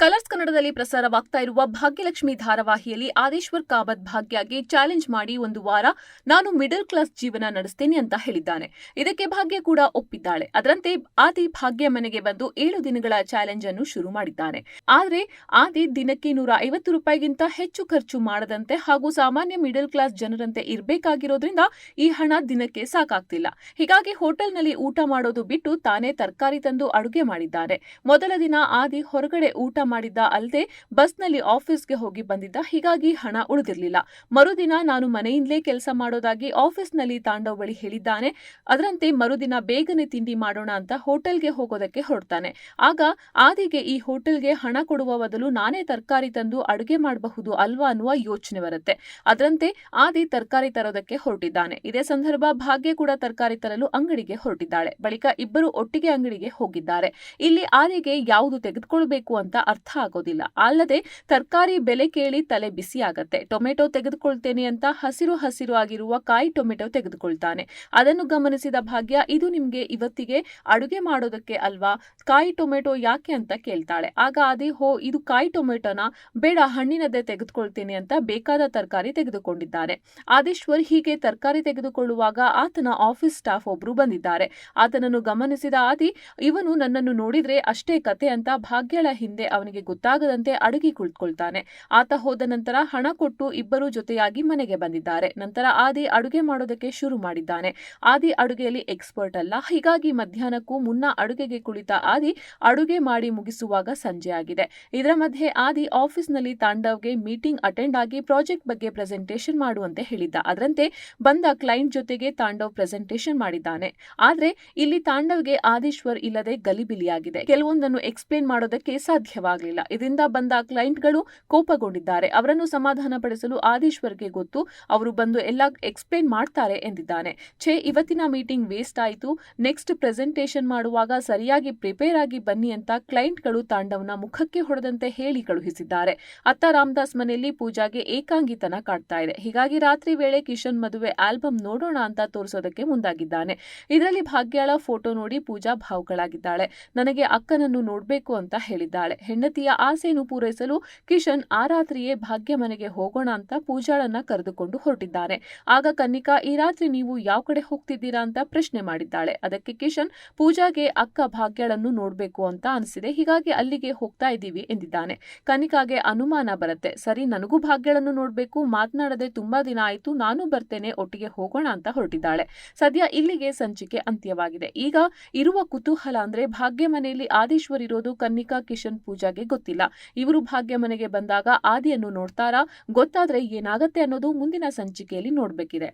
colors ಕನ್ನಡದಲ್ಲಿ ಪ್ರಸಾರವಾಗ್ತಾ ಇರುವ ಭಾಗ್ಯಲಕ್ಷ್ಮಿ ಧಾರಾವಾಹಿಯಲ್ಲಿ ಆದೇಶ್ವರ್ ಕಾಮತ್ ಭಾಗ್ಯಗೆ ಚಾಲೆಂಜ್ ಮಾಡಿ ಒಂದು ವಾರ ನಾನು ಮಿಡಲ್ ಕ್ಲಾಸ್ ಜೀವನ ನಡೆಸ್ತೇನೆ ಅಂತ ಹೇಳಿದ್ದಾನೆ. ಇದಕ್ಕೆ ಭಾಗ್ಯ ಕೂಡ ಒಪ್ಪಿದ್ದಾಳೆ. ಅದರಂತೆ ಆದಿ ಭಾಗ್ಯ ಮನೆಗೆ ಬಂದು ಏಳು ದಿನಗಳ ಚಾಲೆಂಜ್ ಅನ್ನು ಶುರು ಮಾಡಿದ್ದಾನೆ. ಆದರೆ ಆದಿ ದಿನಕ್ಕೆ ನೂರ ಐವತ್ತು ರೂಪಾಯಿಗಿಂತ ಹೆಚ್ಚು ಖರ್ಚು ಮಾಡದಂತೆ ಹಾಗೂ ಸಾಮಾನ್ಯ ಮಿಡಲ್ ಕ್ಲಾಸ್ ಜನರಂತೆ ಇರಬೇಕಾಗಿರೋದ್ರಿಂದ ಈ ಹಣ ದಿನಕ್ಕೆ ಸಾಕಾಗ್ತಿಲ್ಲ. ಹೀಗಾಗಿ ಹೋಟೆಲ್ನಲ್ಲಿ ಊಟ ಮಾಡೋದು ಬಿಟ್ಟು ತಾನೇ ತರಕಾರಿ ತಂದು ಅಡುಗೆ ಮಾಡಿದ್ದಾರೆ. ಮೊದಲ ದಿನ ಆದಿ ಹೊರಗಡೆ ಊಟ ಮಾಡಿದ್ದ ಅಲ್ಲದೆ ಬಸ್ನಲ್ಲಿ ಆಫೀಸ್ಗೆ ಹೋಗಿ ಬಂದಿದ್ದ ಹೀಗಾಗಿ ಹಣ ಉಳಿದಿರಲಿಲ್ಲ. ಮರುದಿನ ನಾನು ಮನೆಯಿಂದಲೇ ಕೆಲಸ ಮಾಡೋದಾಗಿ ಆಫೀಸ್ನಲ್ಲಿ ತಾಂಡವ್ ಬಳಿ ಹೇಳಿದ್ದಾನೆ. ಅದರಂತೆ ಮರುದಿನ ಬೇಗನೆ ತಿಂಡಿ ಮಾಡೋಣ ಅಂತ ಹೋಟೆಲ್ಗೆ ಹೋಗೋದಕ್ಕೆ ಹೊರಡ್ತಾನೆ. ಆಗ ಆದಿಗೆ ಈ ಹೋಟೆಲ್ಗೆ ಹಣ ಕೊಡುವ ಬದಲು ನಾನೇ ತರಕಾರಿ ತಂದು ಅಡುಗೆ ಮಾಡಬಹುದು ಅಲ್ವಾ ಅನ್ನುವ ಯೋಚನೆ ಬರುತ್ತೆ. ಅದರಂತೆ ಆದಿ ತರಕಾರಿ ತರೋದಕ್ಕೆ ಹೊರಟಿದ್ದಾನೆ. ಇದೇ ಸಂದರ್ಭ ಭಾಗ್ಯ ಕೂಡ ತರಕಾರಿ ತರಲು ಅಂಗಡಿಗೆ ಹೊರಟಿದ್ದಾಳೆ. ಬಳಿಕ ಇಬ್ಬರು ಒಟ್ಟಿಗೆ ಅಂಗಡಿಗೆ ಹೋಗಿದ್ದಾರೆ. ಇಲ್ಲಿ ಆದಿಗೆ ಯಾವುದು ತೆಗೆದುಕೊಳ್ಬೇಕು ಅಂತ ಅರ್ಥ ಆಗೋದಿಲ್ಲ ಅಲ್ಲದೆ ತರಕಾರಿ ಬೆಲೆ ಕೇಳಿ ತಲೆ ಬಿಸಿ ಆಗತ್ತೆ ಟೊಮೆಟೊ ತೆಗೆದುಕೊಳ್ತೇನೆ ಅಂತ ಹಸಿರು ಹಸಿರು ಆಗಿರುವ ಕಾಯಿ ಟೊಮೆಟೊ ತೆಗೆದುಕೊಳ್ತಾನೆ. ಅದನ್ನು ಗಮನಿಸಿದ ಭಾಗ್ಯ, ಇದು ನಿಮ್ಗೆ ಇವತ್ತಿಗೆ ಅಡುಗೆ ಮಾಡೋದಕ್ಕೆ ಅಲ್ವಾ? ಕಾಯಿ ಟೊಮೆಟೊ ಯಾಕೆ ಅಂತ ಕೇಳ್ತಾಳೆ. ಆಗ ಅದೇ, ಹೋ, ಇದು ಕಾಯಿ ಟೊಮೆಟೊನ? ಬೇಡ, ಹಣ್ಣಿನದೇ ತೆಗೆದುಕೊಳ್ತೇನೆ ಅಂತ ಬೇಕಾದ ತರಕಾರಿ ತೆಗೆದುಕೊಂಡಿದ್ದಾನೆ ಆದೇಶ್ವರ್ ಹೀಗೆ ತರಕಾರಿ ತೆಗೆದುಕೊಳ್ಳುವಾಗ ಆತನ ಆಫೀಸ್ ಸ್ಟಾಫ್ ಒಬ್ರು ಬಂದಿದ್ದಾರೆ. ಆತನನ್ನು ಗಮನಿಸಿದ ಆದಿ, ಇವನು ನನ್ನನ್ನು ನೋಡಿದ್ರೆ ಅಷ್ಟೇ ಕತೆ ಅಂತ ಭಾಗ್ಯಳ ಹಿಂದೆ ಅವನಿಗೆ ಗೊತ್ತಾಗದಂತೆ ಅಡುಗೆ ಕುಳಿತುಕೊಳ್ತಾನೆ ಆತ ಹೋದ ನಂತರ ಹಣ ಕೊಟ್ಟು ಇಬ್ಬರು ಜೊತೆಯಾಗಿ ಮನೆಗೆ ಬಂದಿದ್ದಾರೆ. ನಂತರ ಆದಿ ಅಡುಗೆ ಮಾಡೋದಕ್ಕೆ ಶುರು ಮಾಡಿದ್ದಾನೆ. ಆದಿ ಅಡುಗೆಯಲ್ಲಿ ಎಕ್ಸ್ಪರ್ಟ್ ಅಲ್ಲ. ಹೀಗಾಗಿ ಮಧ್ಯಾಹ್ನಕ್ಕೂ ಮುನ್ನ ಅಡುಗೆಗೆ ಕುಳಿತ ಆದಿ ಅಡುಗೆ ಮಾಡಿ ಮುಗಿಸುವಾಗ ಸಂಜೆ ಆಗಿದೆ. ಇದರ ಮಧ್ಯೆ ಆದಿ ಆಫೀಸ್ನಲ್ಲಿ ತಾಂಡವ್ಗೆ ಮೀಟಿಂಗ್ ಅಟೆಂಡ್ ಆಗಿ ಪ್ರಾಜೆಕ್ಟ್ ಬಗ್ಗೆ ಪ್ರೆಸೆಂಟೇಷನ್ ಮಾಡುವಂತೆ ಹೇಳಿದ್ದ. ಅದರಂತೆ ಬಂದ ಕ್ಲೈಂಟ್ ಜೊತೆಗೆ ತಾಂಡವ್ ಪ್ರೆಸೆಂಟೇಷನ್ ಮಾಡಿದ್ದಾನೆ. ಆದ್ರೆ ಇಲ್ಲಿ ತಾಂಡವ್ಗೆ ಆದೀಶ್ವರ್ ಇಲ್ಲದೆ ಗಲಿಬಿಲಿಯಾಗಿದೆ. ಕೆಲವೊಂದನ್ನು ಎಕ್ಸ್ಪ್ಲೇನ್ ಮಾಡೋದಕ್ಕೆ ಸಾಧ್ಯವಾಗಲಿಲ್ಲ. ಇದರಿಂದ ಬಂದ ಕ್ಲೈಂಟ್ಗಳು ಕೋಪಗೊಂಡಿದ್ದಾರೆ. ಅವರನ್ನು ಸಮಾಧಾನಪಡಿಸಲು ಆದೇಶ್ವರ್ಗೆ ಗೊತ್ತು. ಅವರು ಬಂದು ಎಲ್ಲ ಎಕ್ಸ್ಪ್ಲೇನ್ ಮಾಡ್ತಾರೆ ಎಂದಿದ್ದಾನೆ. ಛೇ, ಇವತ್ತಿನ ಮೀಟಿಂಗ್ ವೇಸ್ಟ್ ಆಯಿತು. ನೆಕ್ಸ್ಟ್ ಪ್ರೆಸೆಂಟೇಷನ್ ಮಾಡುವಾಗ ಸರಿಯಾಗಿ ಪ್ರಿಪೇರ್ ಆಗಿ ಬನ್ನಿ ಅಂತ ಕ್ಲೈಂಟ್ಗಳು ತಾಂಡವ್ನ ಮುಖಕ್ಕೆ ಹೊಡೆದಂತೆ ಹೇಳಿ ಕಳುಹಿಸಿದ್ದಾರೆ. ಅತ್ತ ರಾಮದಾಸ್ ಮನೆಯಲ್ಲಿ ಪೂಜಾಗೆ ಏಕಾಂಗಿತನ ಕಾಡ್ತಾ ಇದೆ. ಹೀಗಾಗಿ ರಾತ್ರಿ ವೇಳೆ ಕಿಶನ್ ಮದುವೆ ಆಲ್ಬಮ್ ನೋಡೋಣ ಅಂತ ತೋರಿಸೋದಕ್ಕೆ ಮುಂದಾಗಿದ್ದಾನೆ. ಇದರಲ್ಲಿ ಭಾಗ್ಯಾಳ ಫೋಟೋ ನೋಡಿ ಪೂಜಾ ಭಾವುಗಳಾಗಿದ್ದಾಳೆ ನನಗೆ ಅಕ್ಕನನ್ನು ನೋಡಬೇಕು ಅಂತ ಹೇಳಿದ್ದಾಳೆ. ಹೆಂಡತಿಯ ಆಸೆಯನ್ನು ಪೂರೈಸಲು ಕಿಶನ್ ಆ ರಾತ್ರಿಯೇ ಭಾಗ್ಯ ಮನೆಗೆ ಹೋಗೋಣ ಅಂತ ಪೂಜಾಳನ್ನ ಕರೆದುಕೊಂಡು ಹೊರಟಿದ್ದಾನೆ ಆಗ ಕನ್ನಿಕಾ, ಈ ರಾತ್ರಿ ನೀವು ಯಾವ ಕಡೆ ಹೋಗ್ತಿದ್ದೀರಾ ಅಂತ ಪ್ರಶ್ನೆ ಮಾಡಿದ್ದಾಳೆ. ಅದಕ್ಕೆ ಕಿಶನ್, ಪೂಜಾಗೆ ಅಕ್ಕ ಭಾಗ್ಯಳನ್ನು ನೋಡ್ಬೇಕು ಅಂತ ಅನಿಸಿದೆ. ಹೀಗಾಗಿ ಅಲ್ಲಿಗೆ ಹೋಗ್ತಾ ಇದ್ದೀವಿ ಎಂದಿದ್ದಾನೆ. ಕನಿಕಾಗೆ ಅನುಮಾನ ಬರುತ್ತೆ. ಸರಿ, ನನಗೂ ಭಾಗ್ಯಳನ್ನು ನೋಡ್ಬೇಕು. ಮಾತನಾಡದೆ ತುಂಬಾ ದಿನ ಆಯಿತು. ನಾನು ಬರ್ತೇನೆ. ಒಟ್ಟಿಗೆ ಹೋಗೋಣ ಅಂತ ಹೊರಟಿದ್ದಾಳೆ. ಸದ್ಯ ಇಲ್ಲಿಗೆ ಸಂಚಿಕೆ ಅಂತ್ಯವಾಗಿದೆ. ಈಗ ಇರುವ ಕುತೂಹಲ ಅಂದ್ರೆ ಭಾಗ್ಯ ಮನೆಯಲ್ಲಿ ಆದೀಶ್ವರ್ ಇರೋದು ಕನ್ನಿಕಾ, ಕಿಶನ್, ಪೂಜಾಗೆ ಗೊತ್ತಿಲ್ಲ ಇವರು ಭಾಗ್ಯ ಮನೆಗೆ ಬಂದಾಗ ಆದಿಯನ್ನು ನೋಡ್ತಾರಾ? ಗೊತ್ತಾದ್ರೆ ಏನಾಗತ್ತೆ ಅನ್ನೋದು ಮುಂದಿನ ಸಂಚಿಕೆಯಲ್ಲಿ ನೋಡ್ಬೇಕಿದೆ.